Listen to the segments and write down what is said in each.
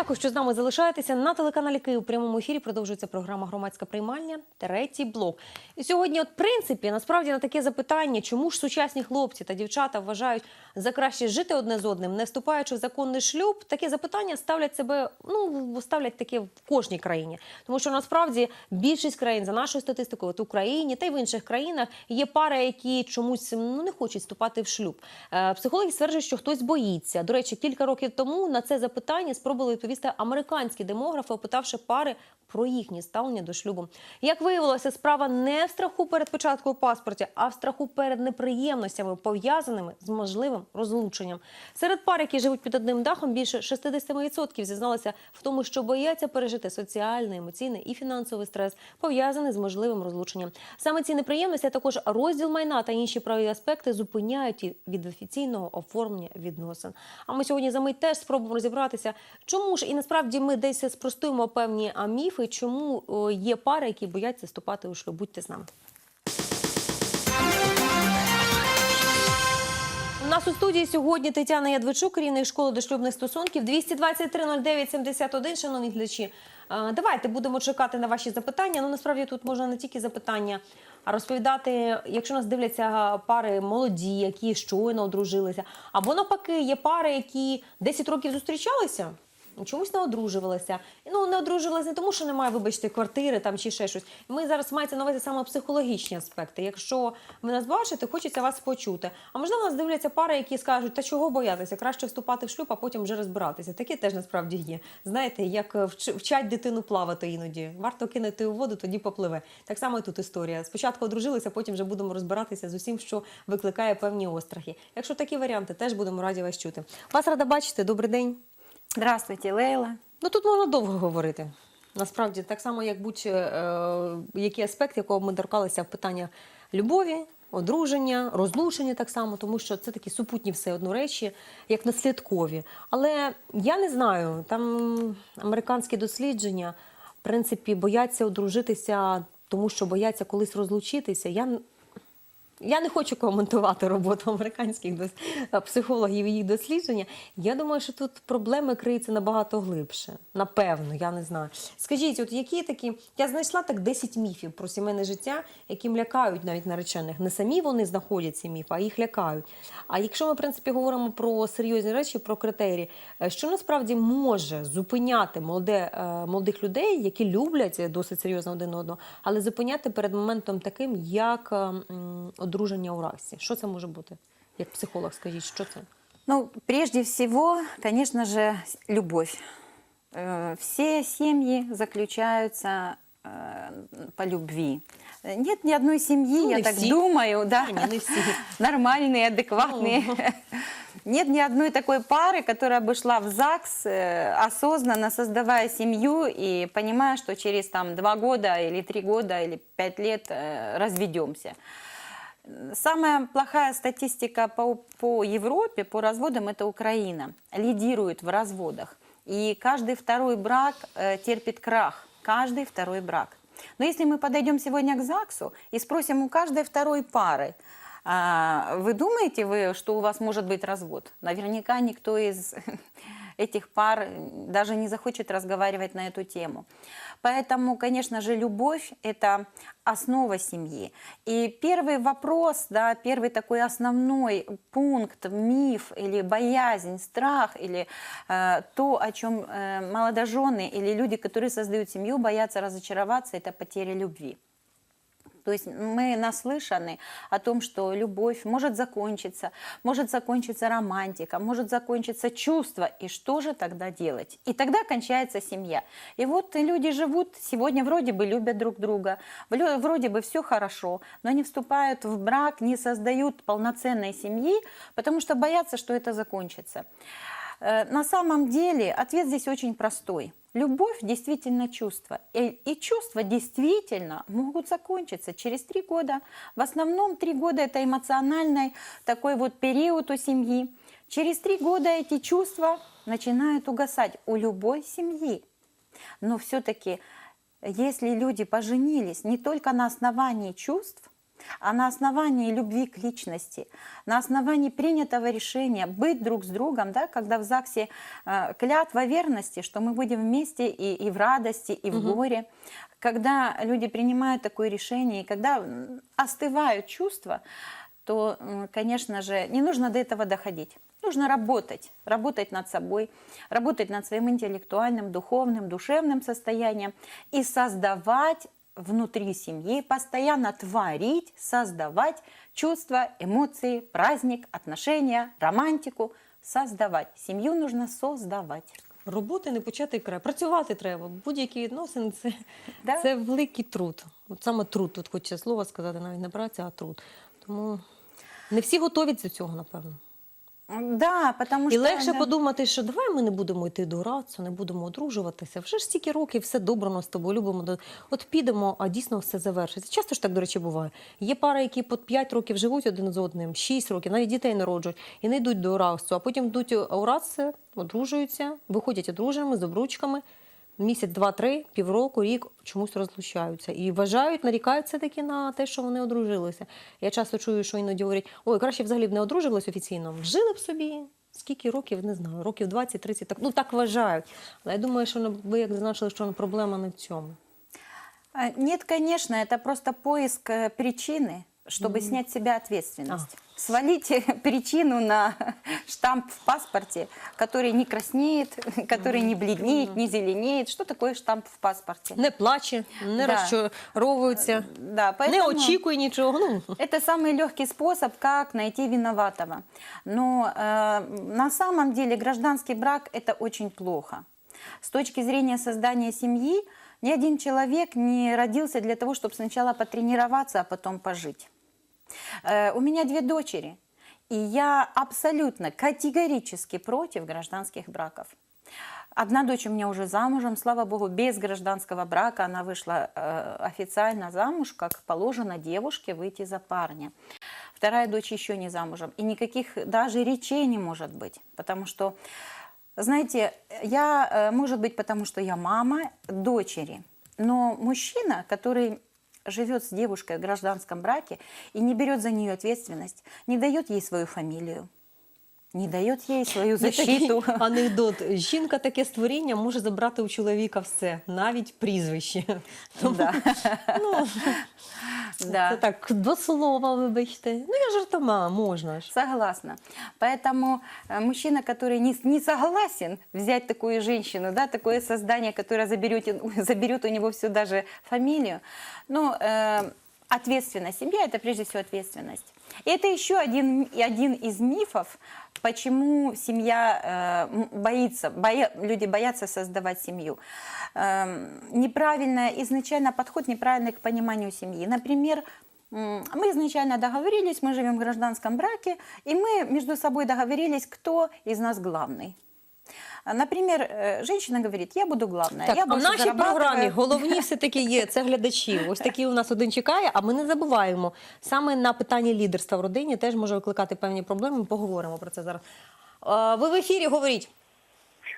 Дякую, що з нами залишаєтеся. На телеканалі Київ у прямому ефірі продовжується програма Громадська приймальня. Третій блок. І сьогодні, от в принципі, насправді на таке запитання, чому ж сучасні хлопці та дівчата вважають за краще жити одне з одним, не вступаючи в законний шлюб, таке запитання ставлять себе, ну ставлять таке в кожній країні. Тому що насправді більшість країн за нашою статистикою, от Україні та й в інших країнах є пари, які чомусь ну не хочуть вступати в шлюб. Е, Психологи стверджують, що хтось боїться. До речі, кілька років тому на це запитання спробували відповісти американські демографи, опитавши пари про їхнє ставлення до шлюбу. Як виявилося, справа не в страху перед початком паспорті, а в страху перед неприємностями, пов'язаними з можливим розлученням. Серед пар, які живуть під одним дахом, більше 60% зізналися в тому, що бояться пережити соціальний, емоційний і фінансовий стрес, пов'язаний з можливим розлученням. Саме ці неприємності, а також розділ майна та інші правові аспекти зупиняють від офіційного оформлення відносин. А ми сьогодні за мить теж спробуємо розібратися, чому ж і насправді ми десь спростуємо певні міфи, чому є пари, які бояться вступати у шлюб. Будьте з нами. У нас у студії сьогодні Тетяна Ядвичук, керівник школи дошлюбних стосунків. 223 09 71, шановні глядачі. Давайте будемо чекати на ваші запитання. Ну насправді тут можна не тільки запитання, а розповідати, якщо нас дивляться пари молоді, які щойно одружилися, або навпаки, є пари, які 10 років зустрічалися. Чомусь не одружувалися. Ну не одружувалися не тому, що немає, вибачте, квартири там чи ще щось. Ми зараз мається на увазі саме психологічні аспекти. Якщо ви нас бачите, хочеться вас почути. А можливо, нас дивляться пари, які скажуть, та чого боятися, краще вступати в шлюб, а потім вже розбиратися. Таке теж насправді є. Знаєте, як е, вчать дитину плавати іноді. Варто кинути у воду, тоді попливе. Так само і тут історія. Спочатку одружилися, потім вже будемо розбиратися з усім, що викликає певні острахи. Якщо такі варіанти, теж будемо раді вас чути. Вас рада бачити. Добрий день. Здравствуйте, Лейла. Ну тут можна довго говорити. Насправді, так само, як будь-який аспект, якого ми торкалися в питання любові, одруження, розлучення так само, тому що це такі супутні все одно речі, як наслідкові. Але я не знаю, там американські дослідження, в принципі, бояться одружитися, тому що бояться колись розлучитися. Я я не хочу коментувати роботу американських психологів і їх дослідження. Я думаю, що тут проблеми криються набагато глибше. Напевно, я не знаю. Скажіть, от які такі. Я знайшла так 10 міфів про сімейне життя, яким лякають навіть наречених. Не самі вони знаходять ці міфи, а їх лякають. А якщо ми, в принципі, говоримо про серйозні речі, про критерії, е, що насправді може зупиняти молоде, е, молодих людей, які люблять досить серйозно один одного, але зупиняти перед моментом таким, як е, м, одруження у раксі. Що це може бути? Як психолог, скажіть, що це? Ну, прежде всего, конечно же, любовь. Э, Все семьи заключаются э, по любви. Нет ни одной семьи, Ну, я так все. думаю, да, Не, не все. нормальные, адекватные. Нет ни одной такой пары, которая бы шла в ЗАГС, э, осознанно создавая семью и понимая, что через там два года или три года или пять лет разведемся. Самая плохая статистика по, по Европе по разводам это Украина. Лидирует в разводах. И каждый второй брак э, терпит крах. Каждый второй брак. Но если мы подойдем сегодня к ЗАГСу и спросим у каждой второй пары, а, вы думаете, вы, что у вас может быть развод? Наверняка никто из этих пар даже не захочет разговаривать на эту тему. Поэтому, конечно же, любовь – это основа семьи. И первый вопрос, да, первый такой основной пункт, миф или боязнь, страх, или э, то, о чем э, молодожены или люди, которые создают семью, боятся разочароваться, это потеря любви. То есть мы наслышаны о том, что любовь может закончиться, может закончиться романтика, может закончиться чувство. И что же тогда делать? И тогда кончается семья. И вот люди живут, сегодня вроде бы любят друг друга, вроде бы все хорошо, но они вступают в брак, не создают полноценной семьи, потому что боятся, что это закончится. Э, На самом деле ответ здесь очень простой. Любовь действительно чувство. И, и чувства действительно могут закончиться через три года. В основном три года это эмоциональный такой вот период у семьи. Через три года эти чувства начинают угасать у любой семьи. Но все-таки, если люди поженились не только на основании чувств, а на основании любви к личности, на основании принятого решения быть друг с другом, да, когда в ЗАГСе э, клятва верности, что мы будем вместе и, и в радости, и в горе, когда люди принимают такое решение, и когда остывают чувства, то, конечно же, не нужно до этого доходить. Нужно работать, работать над собой, работать над своим интеллектуальным, духовным, душевным состоянием и создавать внутри семьи, постоянно творить, создавать чувства, эмоции, праздник, отношения, романтику, создавать. Семью нужно создавать. Роботи не початий край. Працювати треба. Будь-які відносини це, Да. це великий труд. От саме труд, тут хочеться слово сказати, навіть не праця, а труд. Тому не всі готові до цього, напевно. Да, потому І що легше да. подумати, що давай ми не будемо йти до рацу, не будемо одружуватися. Вже ж стільки років, все добре нас з тобою, любимо. до- От підемо, а дійсно все завершиться. Часто ж так, до речі, буває. Є пари, які по 5 років живуть один з одним, 6 років, навіть дітей народжують, і не йдуть до рацу, а потім йдуть у раце, одружуються, виходять одруженими з обручками Місяць, два, три, півроку, рік чомусь розлучаються і вважають, нарікають все таки на те, що вони одружилися. Я часто чую, що іноді говорять: ой, краще б взагалі б не одружувалися офіційно, жили б собі. Скільки років, не знаю, років 20-30, так, ну так вважають. Але я думаю, що ну, ви як зазначили, що проблема не в цьому. А, Нет, конечно, это просто поиск э, причины, чтобы снять с себя ответственность. Свалить причину на штамп в паспорте, который не краснеет, который не бледнеет, не зеленеет. Что такое штамп в паспорте? Не плаче, не Да. розчаровується, Да, не поэтому- очікує нічого. Ну, Это самый легкий способ, как найти виноватого. Но э, на самом деле гражданский брак это очень плохо. С точки зрения создания семьи, ни один человек не родился для того, чтобы сначала потренироваться, а потом пожить. Э, у меня две дочери, и я абсолютно категорически против гражданских браков. Одна дочь у меня уже замужем, слава богу, без гражданского брака. Она вышла э, официально замуж, как положено девушке выйти за парня. Вторая дочь еще не замужем. И никаких даже речей не может быть. Потому что, знаете, я, э, может быть, потому что я мама дочери. Но мужчина, который живет с девушкой в гражданском браке и не берет за нее ответственность, не дает ей свою фамилию, не дает ей свою Є защиту. такий анекдот. Жінка таке створіння може забрати у чоловіка все, навіть прізвище. Тому, Да. ну, да. Це так, до слова, вибачте. Ну, я жартома, можна ж. Согласна. Поэтому э, мужчина, который не, не согласен взять такую женщину, да, такое создание, которое заберет, заберет у него всю даже фамилию, ну, э, ответственность. Семья – это прежде всего ответственность. Это еще один, один из мифов, почему семья э, боится, боя- люди боятся создавать семью. Эм, неправильно, изначально подход неправильный к пониманию семьи. Например, мы изначально договорились, мы живем в гражданском браке, и мы между собой договорились, кто из нас главный. А, Например, говорить, женщина говорит, я буду главная. Так, я а в нашій зарабатываю». програмі головні все-таки є це глядачі. Ось такий у нас один чекає, а ми не забуваємо. Саме на питанні лідерства в родині теж може викликати певні проблеми. Ми поговоримо про це зараз. Ви в ефірі говоріть.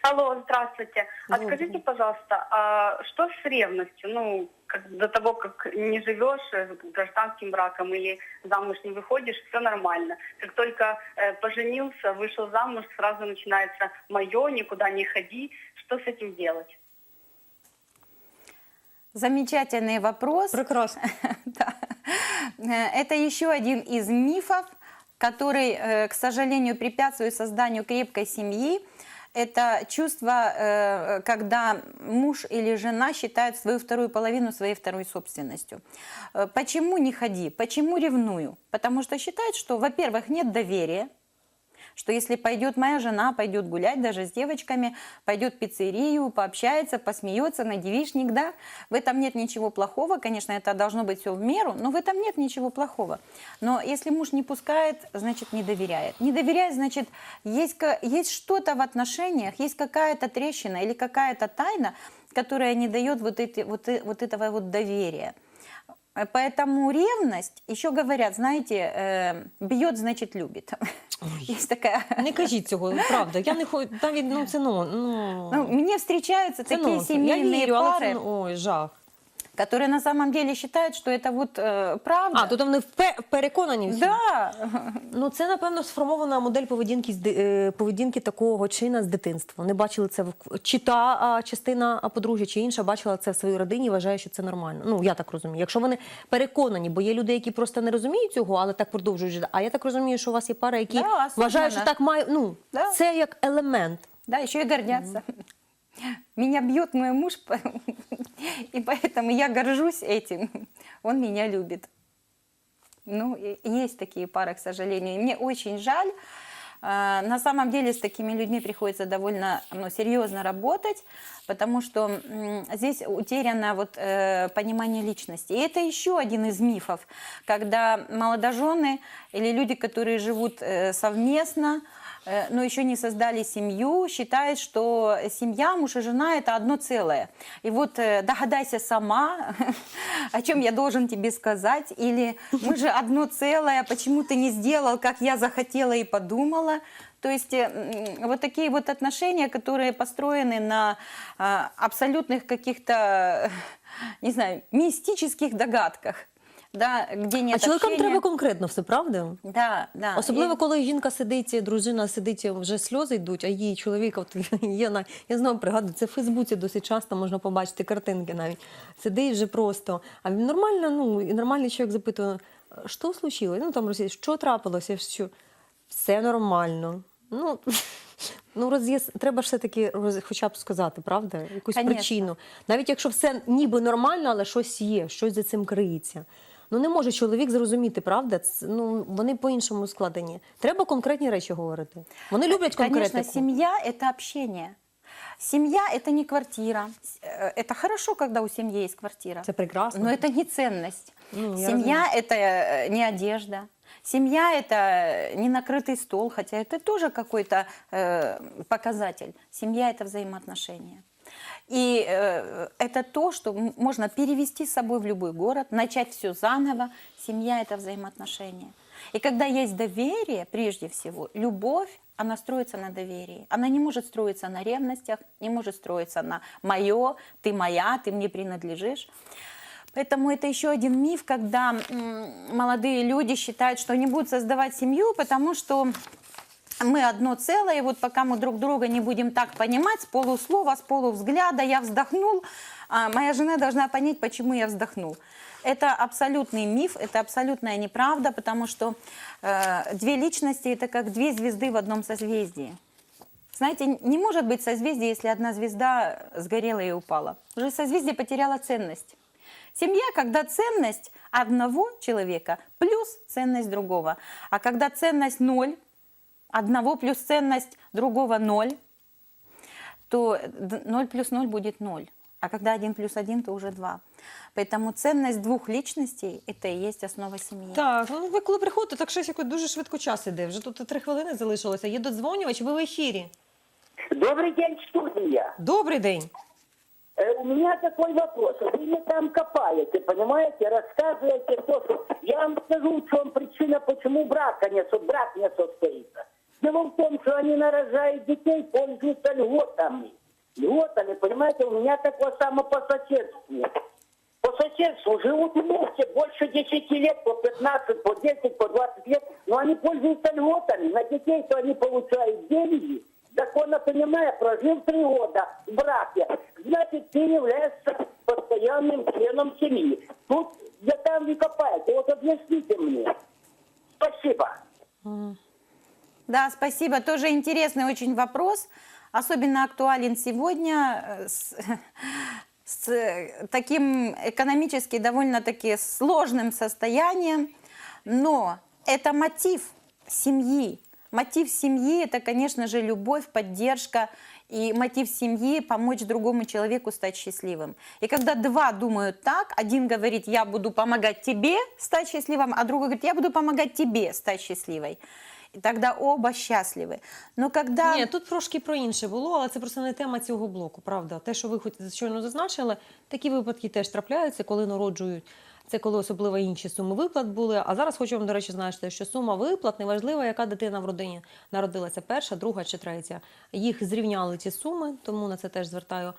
Алло, здравствуйте. А скажите, пожалуйста, а что с ревностью? Ну, как до того, как не живешь э, гражданским браком или замуж не выходишь, все нормально. Как только э, поженился, вышел замуж, сразу начинается мое, никуда не ходи. Что с этим делать? Замечательный вопрос. Прекрасно. Да. Э, Это еще один из мифов, который, э, к сожалению, препятствует созданию крепкой семьи. Это чувство, э, когда муж или жена считают свою вторую половину своей второй собственностью. Э, Почему не ходи? Почему ревную? Потому что считают, что, во-первых, нет доверия, что если пойдет моя жена, пойдет гулять даже с девочками, пойдет в пиццерию, пообщается, посмеется на девичник, да, в этом нет ничего плохого, конечно, это должно быть все в меру, но в этом нет ничего плохого. Но если муж не пускает, значит, не доверяет. Не доверяет, значит, есть, есть что-то в отношениях, есть какая-то трещина или какая-то тайна, которая не дает вот, эти, вот, э- вот этого вот доверия. Э, Поэтому ревность, еще говорят, знаете, э, бьет, значит, любит. Есть такая... Не кажіть цього, правда. Я не хочу. Навіть ну це ну. ну, Ну, мне встречаются це такие нонсенс. Я семейные вірю, але пары. це ну, ой, жах. которые на самом деле считают, что это вот э, правда. А, тобто вони впе- переконані в цьому? Да, Ну, це, напевно, сформована модель поведінки, з ди- е, поведінки такого чина з дитинства. Вони бачили це в чи та а, частина а, подружжя, чи інша бачила це в своїй родині і вважає, що це нормально. Ну, я так розумію. Якщо вони переконані, бо є люди, які просто не розуміють цього, але так продовжують жити. А я так розумію, що у вас є пара, які Да, осознанно. вважають, що так має. Ну, Да. це як елемент. да, еще и гордятся. Меня бьет мой муж, и поэтому я горжусь этим. Он меня любит. Ну, есть такие пары, к сожалению. И мне очень жаль. А, На самом деле с такими людьми приходится довольно ну, серьезно работать, потому что здесь утеряно вот, э, понимание личности. И это еще один из мифов, когда молодожены или люди, которые живут э, совместно, но еще не создали семью, считают, что семья, муж и жена – это одно целое. И вот э, догадайся сама, о чем я должен тебе сказать, или мы же одно целое, почему ты не сделал, как я захотела и подумала. То есть э, вот такие вот отношения, которые построены на абсолютных каких-то, э, не знаю, мистических догадках, да, где нет а чоловікам общения. треба конкретно все, правда? Да, да. Особливо, И- коли жінка сидить, дружина сидить, вже сльози йдуть, а її чоловік, от є на я знову пригадую, це в Фейсбуці досить часто можна побачити картинки навіть. Сидить вже просто. А він нормально, ну і нормальний чоловік запитує, що случилось? Ну там російською, що трапилося? Що все нормально. Ну, ну роз'яс... треба ж все-таки роз... хоча б сказати, правда? Якусь Конечно. причину. Навіть якщо все ніби нормально, але щось є, щось за цим криється. Ну не може чоловік зрозуміти, правда? Це, ну, вони по-іншому складені. Треба конкретні речі говорити. Вони люблять Конечно, конкретику. семья – это общение. Семья – это не квартира. С- э, Это хорошо, когда у семьи есть квартира. Це прекрасно. Но это не ценность. Ну, я Семья – это э, не одежда. Семья – это не накрытый стол, хотя это тоже какой-то э, показатель. Семья – это взаимоотношения. И э, это то, что можно перевести с собой в любой город, начать все заново. Семья – это взаимоотношения. И когда есть доверие, прежде всего, любовь, она строится на доверии. Она не может строиться на ревностях, не может строиться на «моё», «ты моя», «ты мне принадлежишь». Поэтому это еще один миф, когда молодые люди считают, что они будут создавать семью, потому что мы одно целое, вот пока мы друг друга не будем так понимать, с полуслова, с полувзгляда, я вздохнул, а моя жена должна понять, почему я вздохнул. Это абсолютный миф, это абсолютная неправда, потому что э, две личности – это как две звезды в одном созвездии. Знаете, не может быть созвездие, если одна звезда сгорела и упала. Уже созвездие потеряло ценность. Семья, когда ценность одного человека плюс ценность другого. А когда ценность ноль, одного плюс ценность другого ноль, то д- ноль плюс ноль будет ноль. А когда один плюс один, то уже два. Поэтому ценность двух личностей – это и есть основа семьи. Так, ну ви коли приходите, так щось якось дуже швидко час іде. Вже тут три хвилини залишилося. Є додзвонювач, ви в ефірі. Добрый день, студия. Добрий день. Э, У меня такой вопрос. Вы мне там копаете, понимаете, рассказываете то, что... Я вам скажу, в чем причина, почему брака нет, что брак не состоится. Дело в том, что они нарожают детей, пользуются льготами. Льготами, понимаете, у меня такое само по соседству. По соседству живут вместе больше 10 лет, по 15, по 10, по 20 лет, но они пользуются льготами. На детей-то они получают деньги. Законно понимая, прожил три года в браке, значит, ты являешься постоянным членом семьи. Тут я там не копаете. Вот объясните мне. Спасибо. Да, спасибо. Тоже интересный очень вопрос. Особенно актуален сегодня э, с, с э, таким экономически довольно-таки сложным состоянием. Но это мотив семьи. Мотив семьи – это, конечно же, любовь, поддержка. И мотив семьи – помочь другому человеку стать счастливым. И когда два думают так, один говорит, я буду помогать тебе стать счастливым, а другой говорит, я буду помогать тебе стать счастливой. І тоді оба щасливі. Ну, когда... Ні, тут трошки про інше було, але це просто не тема цього блоку, правда. Те, що ви хоч щойно зазначили, такі випадки теж трапляються, коли народжують. Це коли особливо інші суми виплат були. А зараз хочу вам, до речі, знаєте, що сума виплат неважливо, яка дитина в родині народилася перша, друга чи третя. Їх зрівняли ці суми, тому на це теж звертаю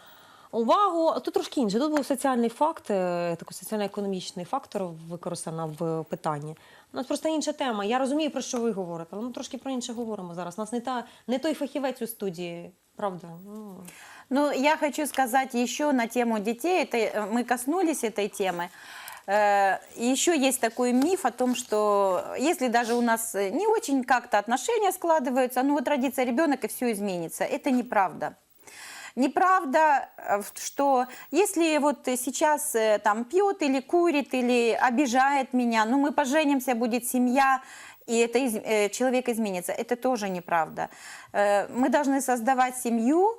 увагу. Тут трошки інше. Тут був соціальний факт, е, такий соціально-економічний фактор використано в питанні. У нас просто інша тема. Я розумію, про що ви говорите, але ми трошки про інше говоримо зараз. У нас не та не той фахівець у студії, правда? Ну, Ну, я хочу сказать еще на тему детей. Это, э, мы коснулись этой темы. Э, и Еще есть такой миф о том, что если даже у нас э, не очень как-то отношения складываются, ну вот родится ребенок и все изменится. Это неправда. Неправда, э, что если вот сейчас э, там пьет или курит, или обижает меня, ну мы поженимся, будет семья, и это из- э, человек изменится. Это тоже неправда. Мы должны создавать семью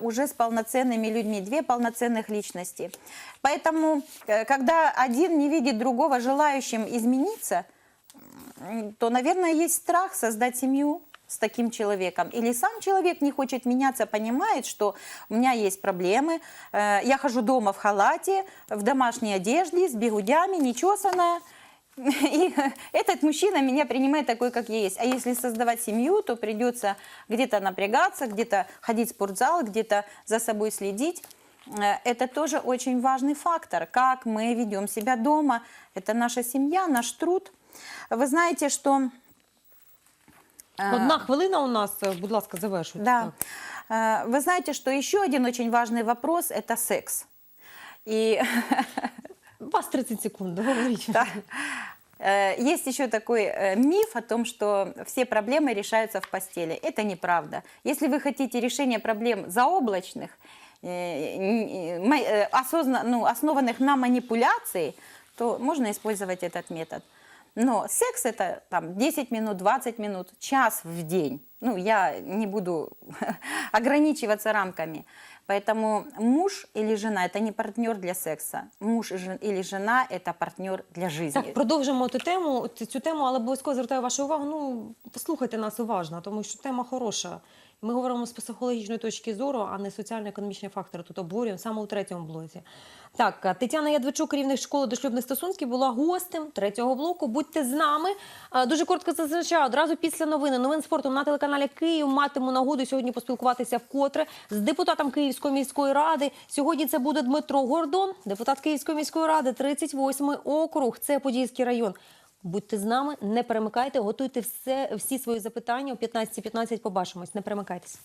уже с полноценными людьми, две полноценных личности. Поэтому, когда один не видит другого желающим измениться, то, наверное, есть страх создать семью с таким человеком. Или сам человек не хочет меняться, понимает, что у меня есть проблемы, э, я хожу дома в халате, в домашней одежде, с бегудями, нечесанная, и этот мужчина меня принимает такой, как я есть. А если создавать семью, то придется где-то напрягаться, где-то ходить в спортзал, где-то за собой следить. Э, Это тоже очень важный фактор, как мы ведем себя дома. Это наша семья, наш труд. Вы знаете, что... Одна хвилина у нас, будь ласка, завершуйте. Да. Так. Вы знаете, что еще один очень важный вопрос – это секс. И У вас 30 секунд, говоріть. Да. Есть еще такой миф о том, что все проблемы решаются в постели. Это неправда. Если вы хотите решения проблем заоблачных, э, н- ма- э, осозна- ну, основанных на манипуляции, то можно использовать этот метод. Но секс это там 10 минут, 20 минут, час в день. Ну, я не буду ограничиваться рамками. Поэтому муж или жена – это не партнер для секса. Муж и жен- или жена – это партнер для жизни. Так, продовжимо ту тему, ц- цю тему, але обов'язково звертаю вашу увагу. Ну, послухайте нас уважно, тому що тема хороша. Ми говоримо з психологічної точки зору, а не соціально-економічні фактори тут обговорюємо саме у третьому блоці. Так, Тетяна Ядвичук, керівник школи дошлюбних стосунків, була гостем третього блоку. Будьте з нами. Дуже коротко зазначаю, одразу після новини, новин спорту на телеканалі Київ матиму нагоду сьогодні поспілкуватися вкотре з депутатом Київської міської ради. Сьогодні це буде Дмитро Гордон, депутат Київської міської ради, 38-й округ. Це Подільський район. Будьте з нами, не перемикайте, готуйте все, всі свої запитання. О 15.15 побачимось. Не перемикайтесь.